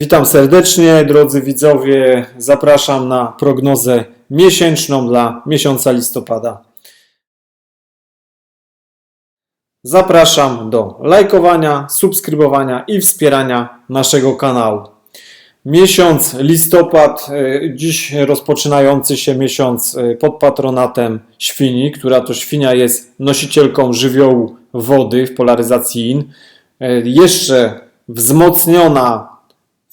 Witam serdecznie, drodzy widzowie. Zapraszam na prognozę miesięczną dla miesiąca listopada. Zapraszam do lajkowania, subskrybowania i wspierania naszego kanału. Miesiąc listopad, e, dziś rozpoczynający się miesiąc e, pod patronatem świni, która to świnia jest nosicielką żywiołu wody w polaryzacji IN. E, Jeszcze wzmocniona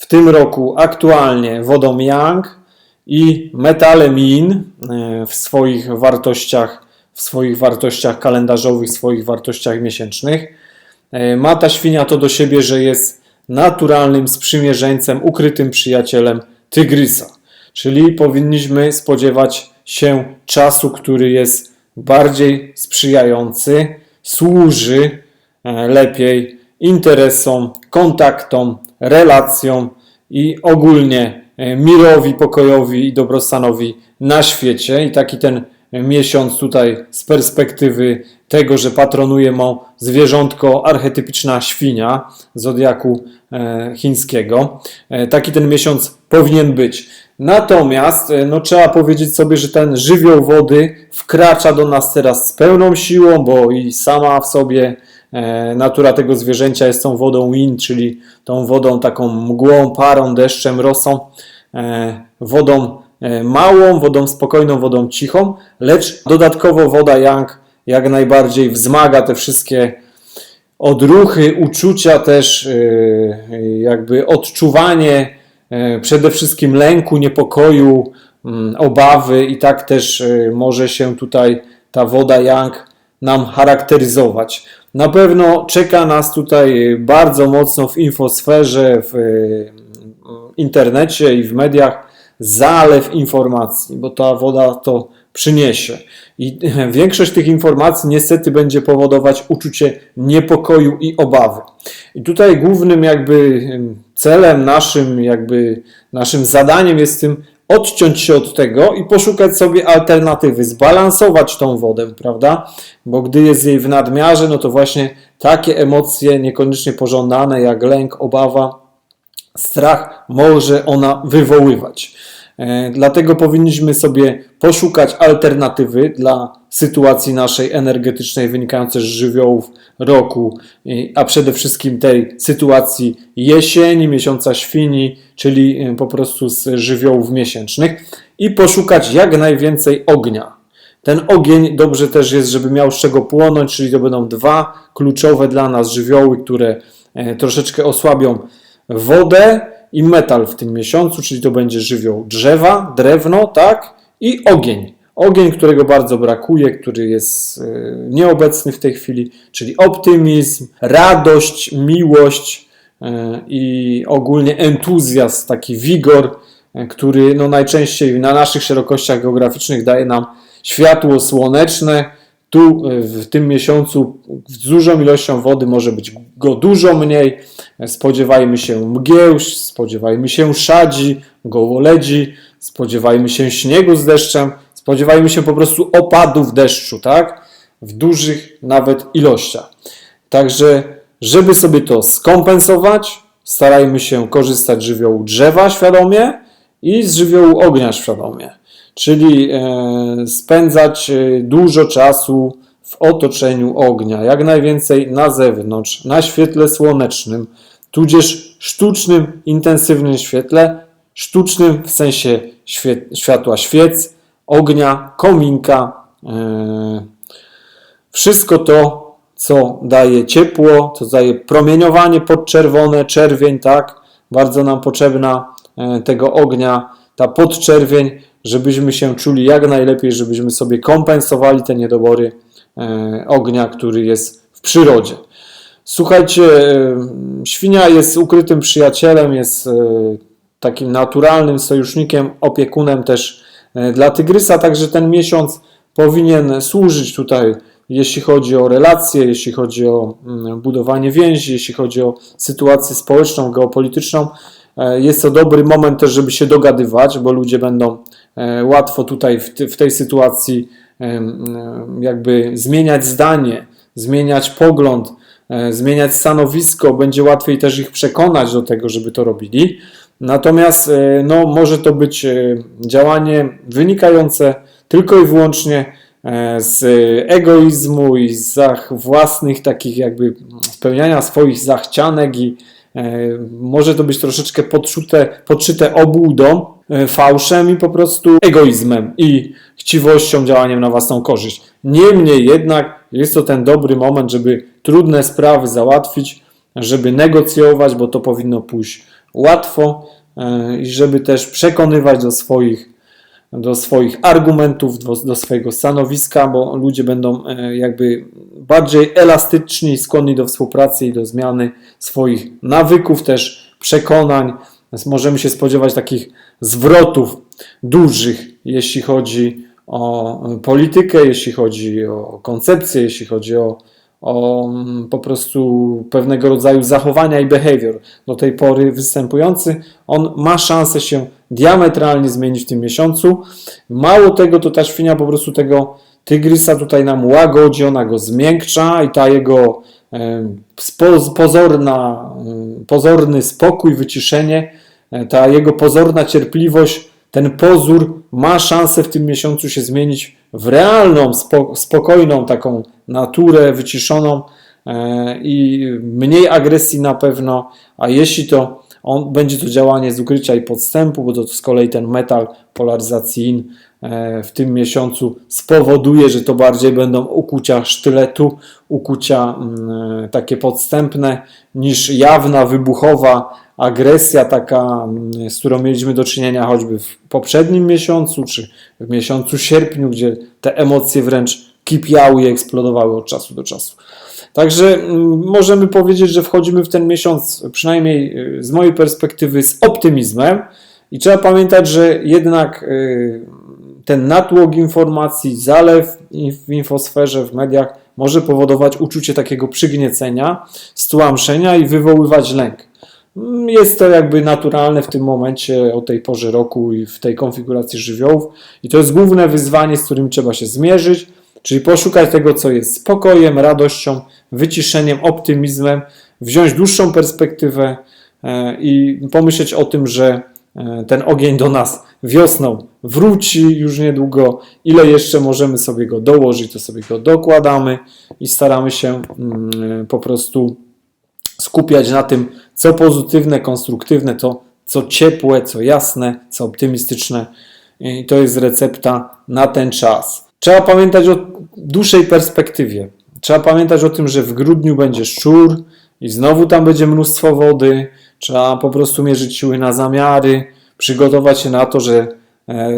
w tym roku aktualnie wodą Yang i metalem Yin e, w swoich wartościach, w swoich wartościach kalendarzowych, w swoich wartościach miesięcznych. E, Ma ta świnia to do siebie, że jest naturalnym sprzymierzeńcem, ukrytym przyjacielem tygrysa. Czyli powinniśmy spodziewać się czasu, który jest bardziej sprzyjający, służy e, lepiej interesom, kontaktom, relacjom i ogólnie e, mirowi, pokojowi i dobrostanowi na świecie. I taki ten miesiąc tutaj z perspektywy tego, że patronuje mu zwierzątko archetypiczna świnia zodiaku e, chińskiego. E, Taki ten miesiąc powinien być. Natomiast e, no, trzeba powiedzieć sobie, że ten żywioł wody wkracza do nas teraz z pełną siłą, bo i sama w sobie e, natura tego zwierzęcia jest tą wodą wind, czyli tą wodą taką mgłą, parą, deszczem, rosą, e, wodą e, małą, wodą spokojną, wodą cichą, lecz dodatkowo woda yang jak najbardziej wzmaga te wszystkie odruchy, uczucia też, jakby odczuwanie przede wszystkim lęku, niepokoju, mm, obawy i tak też może się tutaj ta woda yang nam charakteryzować. Na pewno czeka nas tutaj bardzo mocno w infosferze, w yy, internecie i w mediach zalew informacji, bo ta woda to przyniesie. I większość tych informacji niestety będzie powodować uczucie niepokoju i obawy. I tutaj głównym jakby celem naszym, jakby naszym zadaniem jest tym odciąć się od tego i poszukać sobie alternatywy, zbalansować tą wodę, prawda? Bo gdy jest jej w nadmiarze, no to właśnie takie emocje niekoniecznie pożądane jak lęk, obawa, strach może ona wywoływać. E, Dlatego powinniśmy sobie poszukać alternatywy dla sytuacji naszej energetycznej wynikającej z żywiołów roku, a przede wszystkim tej sytuacji jesieni, miesiąca świni, czyli e, po prostu z żywiołów miesięcznych i poszukać jak najwięcej ognia. Ten ogień dobrze też jest, żeby miał z czego płonąć, czyli to będą dwa kluczowe dla nas żywioły, które e, troszeczkę osłabią wodę i metal w tym miesiącu, czyli to będzie żywioł drzewa, drewno, tak? I ogień. Ogień, którego bardzo brakuje, który jest e, nieobecny w tej chwili, czyli optymizm, radość, miłość i ogólnie entuzjazm, taki wigor, e, który no najczęściej na naszych szerokościach geograficznych daje nam światło słoneczne. Tu e, w tym miesiącu z dużą ilością wody może być go dużo mniej. Spodziewajmy się mgieł, spodziewajmy się szadzi, gołoledzi, spodziewajmy się śniegu z deszczem, spodziewajmy się po prostu opadów deszczu, tak? W dużych nawet ilościach. Także, żeby sobie to skompensować, starajmy się korzystać z żywiołu drzewa świadomie i z żywiołu ognia świadomie. Czyli e, spędzać e, dużo czasu w otoczeniu ognia, jak najwięcej na zewnątrz, na świetle słonecznym, tudzież sztucznym, intensywnym świetle, sztucznym w sensie światła świec, ognia, kominka, e, wszystko to, co daje ciepło, co daje promieniowanie podczerwone, czerwień, tak? Bardzo nam potrzebna e, tego ognia, ta podczerwień, żebyśmy się czuli jak najlepiej, żebyśmy sobie kompensowali te niedobory e, ognia, który jest w przyrodzie. Słuchajcie, e, świnia jest ukrytym przyjacielem, jest takim naturalnym sojusznikiem, opiekunem też dla tygrysa, także ten miesiąc powinien służyć tutaj, jeśli chodzi o relacje, jeśli chodzi o mm, budowanie więzi, jeśli chodzi o sytuację społeczną, geopolityczną. E, Jest to dobry moment też, żeby się dogadywać, bo ludzie będą e, łatwo tutaj w, tej sytuacji jakby zmieniać zdanie, zmieniać pogląd, e, zmieniać stanowisko, będzie łatwiej też ich przekonać do tego, żeby to robili. Natomiast no, może to być działanie wynikające tylko i wyłącznie z egoizmu i z własnych takich jakby spełniania swoich zachcianek i e, może to być troszeczkę podszyte, podszyte obłudą, e, fałszem i po prostu egoizmem i chciwością, działaniem na własną korzyść. Niemniej jednak jest to ten dobry moment, żeby trudne sprawy załatwić, żeby negocjować, bo to powinno pójść łatwo e, i żeby też przekonywać do swoich do swoich argumentów, do, do swojego stanowiska, bo ludzie będą e, jakby bardziej elastyczni, skłonni do współpracy i do zmiany swoich nawyków, też przekonań. Więc możemy się spodziewać takich zwrotów dużych, jeśli chodzi o politykę, jeśli chodzi o koncepcję, jeśli chodzi o, o mm, po prostu pewnego rodzaju zachowania i behavior do tej pory występujący, on ma szansę się diametralnie zmienić w tym miesiącu. Mało tego, to ta świnia po prostu tego tygrysa tutaj nam łagodzi, ona go zmiękcza i ta jego pozorna, pozorny spokój, wyciszenie, e, ta jego pozorna cierpliwość, ten pozór ma szansę w tym miesiącu się zmienić w realną, spo- spokojną taką naturę, wyciszoną e, i mniej agresji na pewno, a jeśli to on, będzie to działanie z ukrycia i podstępu, bo to z kolei ten metal polaryzacji e, w tym miesiącu spowoduje, że to bardziej będą ukucia sztyletu, ukucia mm, takie podstępne niż jawna, wybuchowa agresja taka, mm, z którą mieliśmy do czynienia choćby w poprzednim miesiącu, czy w miesiącu sierpniu, gdzie te emocje wręcz kipiały i eksplodowały od czasu do czasu. Także mm, możemy powiedzieć, że wchodzimy w ten miesiąc, przynajmniej y, z mojej perspektywy, z optymizmem. I trzeba pamiętać, że jednak y, ten natłok informacji, zalew w infosferze, w mediach może powodować uczucie takiego przygniecenia, stłamszenia i wywoływać lęk. Mm, Jest to jakby naturalne w tym momencie, o tej porze roku i w tej konfiguracji żywiołów. I to jest główne wyzwanie, z którym trzeba się zmierzyć, czyli poszukać tego, co jest spokojem, radością, wyciszeniem, optymizmem, wziąć dłuższą perspektywę e, i pomyśleć o tym, że e, ten ogień do nas wiosną wróci już niedługo. Ile jeszcze możemy sobie go dołożyć, to sobie go dokładamy i staramy się mm, po prostu skupiać na tym, co pozytywne, konstruktywne, to co ciepłe, co jasne, co optymistyczne. I to jest recepta na ten czas. Trzeba pamiętać o dłuższej perspektywie. Trzeba pamiętać o tym, że w grudniu będzie szczur i znowu tam będzie mnóstwo wody. Trzeba po prostu mierzyć siły na zamiary, przygotować się na to, że,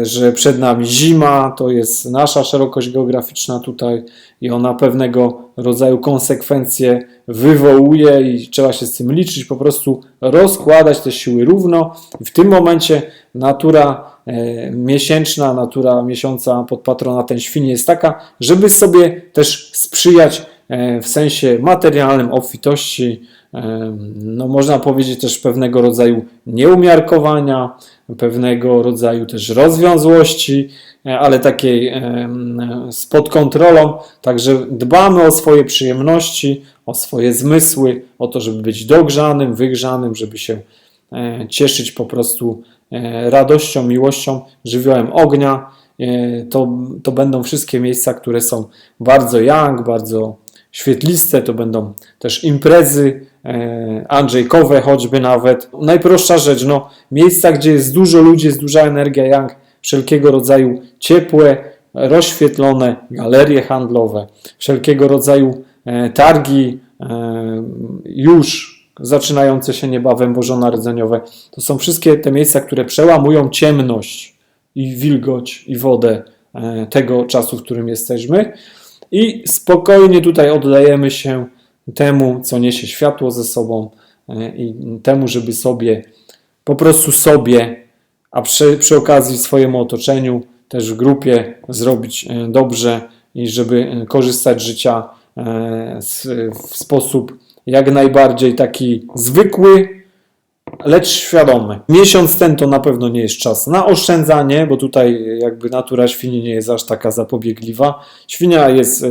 że przed nami zima, to jest nasza szerokość geograficzna tutaj i ona pewnego rodzaju konsekwencje wywołuje i trzeba się z tym liczyć, po prostu rozkładać te siły równo. W tym momencie natura e, miesięczna, natura miesiąca pod patronatem świni jest taka, żeby sobie też sprzyjać e, w sensie materialnym, obfitości, e, no można powiedzieć też pewnego rodzaju nieumiarkowania, pewnego rodzaju też rozwiązłości, e, ale takiej e, z pod kontrolą. Także dbamy o swoje przyjemności, o swoje zmysły, o to, żeby być dogrzanym, wygrzanym, żeby się e, cieszyć po prostu e, radością, miłością, żywiołem ognia. E, To, to będą wszystkie miejsca, które są bardzo young, bardzo świetliste, to będą też imprezy e, Andrzejkowe choćby nawet. Najprostsza rzecz, no, miejsca, gdzie jest dużo ludzi, jest duża energia young, wszelkiego rodzaju ciepłe, rozświetlone galerie handlowe, wszelkiego rodzaju e, targi e, już zaczynające się niebawem bożonarodzeniowe. To są wszystkie te miejsca, które przełamują ciemność i wilgoć i wodę tego czasu, w którym jesteśmy. I spokojnie tutaj oddajemy się temu, co niesie światło ze sobą e, i temu, żeby sobie, po prostu sobie, a przy, przy okazji swojemu otoczeniu, też w grupie zrobić e, dobrze i żeby e, korzystać z życia w sposób jak najbardziej taki zwykły, lecz świadomy. Miesiąc ten to na pewno nie jest czas na oszczędzanie, bo tutaj jakby natura świni nie jest aż taka zapobiegliwa. Świnia jest e,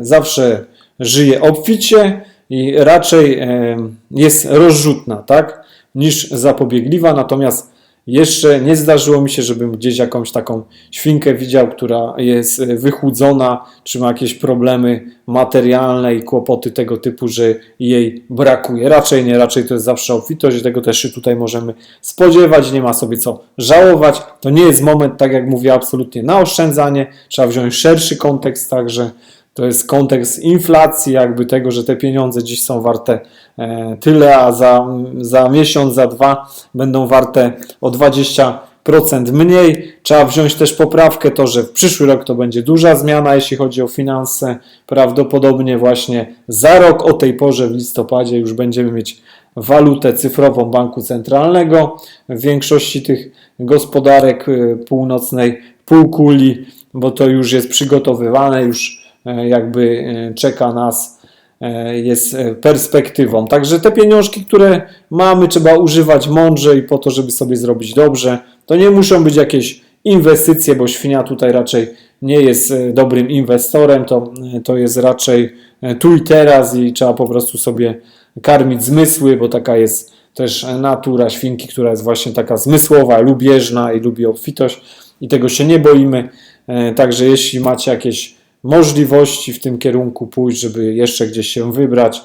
zawsze żyje obficie i raczej e, jest rozrzutna, tak, niż zapobiegliwa, natomiast jeszcze nie zdarzyło mi się, żebym gdzieś jakąś taką świnkę widział, która jest e, wychudzona, czy ma jakieś problemy materialne i kłopoty tego typu, że jej brakuje. Raczej nie, raczej to jest zawsze obfitość i tego też się tutaj możemy spodziewać, nie ma sobie co żałować. To nie jest moment, tak jak mówię, absolutnie na oszczędzanie, trzeba wziąć szerszy kontekst, także to jest kontekst inflacji, jakby tego, że te pieniądze dziś są warte e, tyle, a za, za miesiąc, za dwa będą warte o 20% mniej. Trzeba wziąć też poprawkę to, że w przyszły rok to będzie duża zmiana, jeśli chodzi o finanse. Prawdopodobnie właśnie za rok o tej porze w listopadzie już będziemy mieć walutę cyfrową banku centralnego w większości tych gospodarek e, północnej półkuli, bo to już jest przygotowywane, już jakby e, czeka nas e, jest e, perspektywą. Także te pieniążki, które mamy, trzeba używać mądrze i po to, żeby sobie zrobić dobrze. To nie muszą być jakieś inwestycje, bo świnia tutaj raczej nie jest e, dobrym inwestorem, to, e, to jest raczej e, tu i teraz i trzeba po prostu sobie karmić zmysły, bo taka jest też natura świnki, która jest właśnie taka zmysłowa, lubieżna i lubi obfitość i tego się nie boimy. E, Także jeśli macie jakieś możliwości w tym kierunku pójść, żeby jeszcze gdzieś się wybrać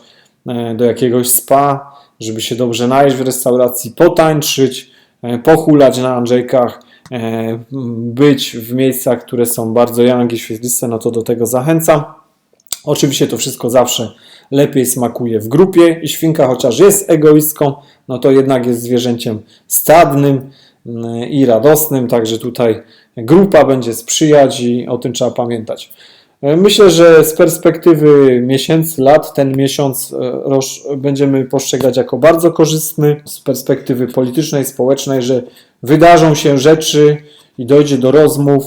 e, do jakiegoś spa, żeby się dobrze najeść w restauracji, potańczyć, e, pochulać na Andrzejkach, e, być w miejscach, które są bardzo young i świetliste, no to do tego zachęcam. Oczywiście to wszystko zawsze lepiej smakuje w grupie i świnka, chociaż jest egoistką, no to jednak jest zwierzęciem stadnym mm, i radosnym, także tutaj grupa będzie sprzyjać i o tym trzeba pamiętać. E, Myślę, że z perspektywy miesięcy, lat, ten miesiąc e, będziemy postrzegać jako bardzo korzystny, z perspektywy politycznej, społecznej, że wydarzą się rzeczy i dojdzie do rozmów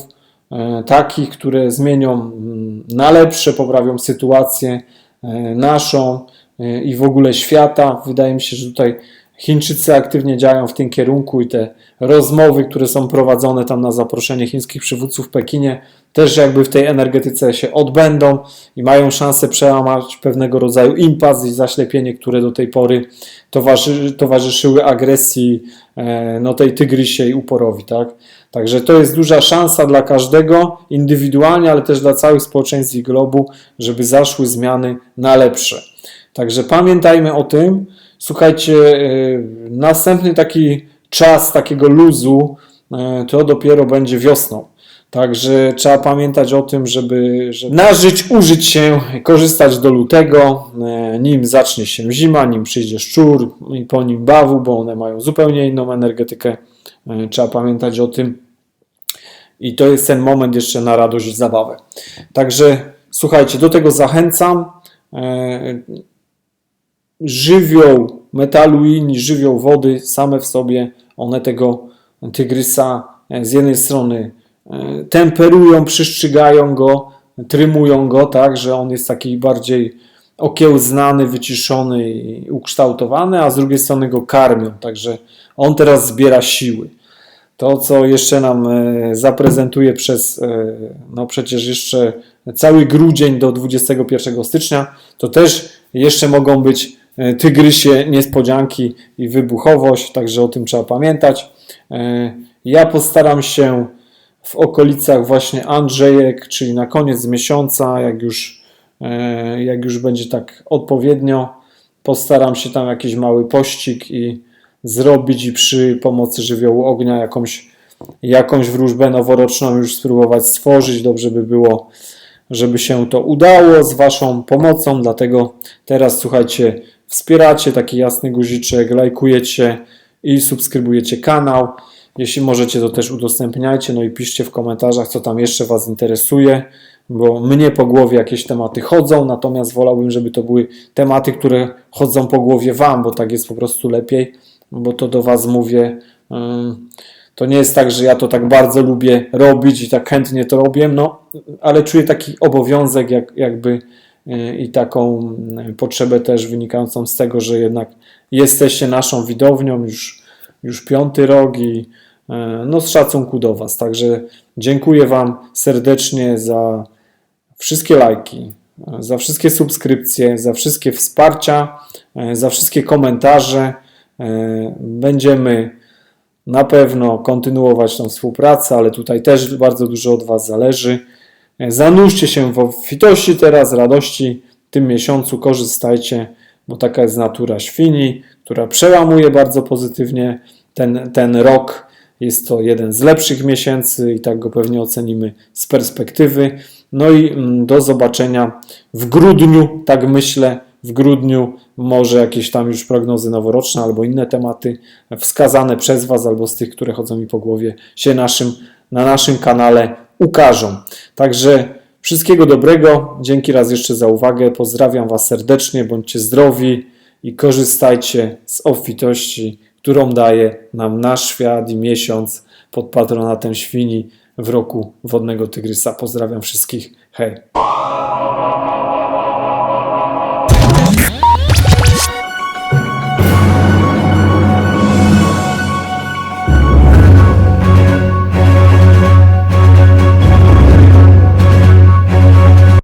e, takich, które zmienią na lepsze, poprawią sytuację naszą i w ogóle świata. Wydaje mi się, że tutaj Chińczycy aktywnie działają w tym kierunku i te rozmowy, które są prowadzone tam na zaproszenie chińskich przywódców w Pekinie, też jakby w tej energetyce się odbędą i mają szansę przełamać pewnego rodzaju impas i zaślepienie, które do tej pory towarzy, towarzyszyły agresji e, no, tej tygrysiej uporowi. Tak? Także to jest duża szansa dla każdego indywidualnie, ale też dla całych społeczeństw i globu, żeby zaszły zmiany na lepsze. Także pamiętajmy o tym. Słuchajcie, e, następny taki czas takiego luzu e, to dopiero będzie wiosną. Także trzeba pamiętać o tym, żeby, żeby nażyć, użyć się, korzystać do lutego, e, nim zacznie się zima, nim przyjdzie szczur i po nim bawu, bo one mają zupełnie inną energetykę. Trzeba pamiętać o tym. I to jest ten moment jeszcze na radość i zabawę. Także słuchajcie, do tego zachęcam. Żywioł metalu i żywioł wody same w sobie, one tego tygrysa e, z jednej strony e, temperują, przyszczygają go, trymują go, tak, że on jest taki bardziej okiełznany, wyciszony i ukształtowany, a z drugiej strony go karmią, także on teraz zbiera siły. To, co jeszcze nam e, zaprezentuje przez, no przecież jeszcze cały grudzień do 21 stycznia, to też jeszcze mogą być tygrysie niespodzianki i wybuchowość, także o tym trzeba pamiętać. E, Ja postaram się w okolicach właśnie Andrzejek, czyli na koniec miesiąca, jak już, e, jak już będzie tak odpowiednio, postaram się tam jakiś mały pościg i zrobić i przy pomocy żywiołu ognia jakąś, jakąś wróżbę noworoczną już spróbować stworzyć. Dobrze by było, żeby się to udało z Waszą pomocą, dlatego teraz słuchajcie, wspieracie taki jasny guziczek, lajkujecie i subskrybujecie kanał. Jeśli możecie, to też udostępniajcie, no i piszcie w komentarzach, co tam jeszcze Was interesuje, bo mnie po głowie jakieś tematy chodzą, natomiast wolałbym, żeby to były tematy, które chodzą po głowie Wam, bo tak jest po prostu lepiej, bo to do Was mówię. To nie jest tak, że ja to tak bardzo lubię robić i tak chętnie to robię, no, ale czuję taki obowiązek, jak, jakby i taką y, potrzebę też wynikającą z tego, że jednak jesteście naszą widownią już, już piąty rok i y, no z szacunku do Was. Także dziękuję Wam serdecznie za wszystkie lajki, za wszystkie subskrypcje, za wszystkie wsparcia, za wszystkie komentarze. Będziemy na pewno kontynuować tą współpracę, ale tutaj też bardzo dużo od Was zależy. Zanurzcie się w obfitości teraz, radości w tym miesiącu, korzystajcie, bo taka jest natura świni, która przełamuje bardzo pozytywnie ten, ten rok. Jest to jeden z lepszych miesięcy i tak go pewnie ocenimy z perspektywy. No i mm, do zobaczenia w grudniu, tak myślę. W grudniu może jakieś tam już prognozy noworoczne albo inne tematy wskazane przez Was albo z tych, które chodzą mi po głowie, się naszym, na naszym kanale ukażą. Także wszystkiego dobrego. Dzięki raz jeszcze za uwagę. Pozdrawiam Was serdecznie. Bądźcie zdrowi i korzystajcie z obfitości, którą daje nam nasz świat i miesiąc pod patronatem świni w roku wodnego tygrysa. Pozdrawiam wszystkich. Hej.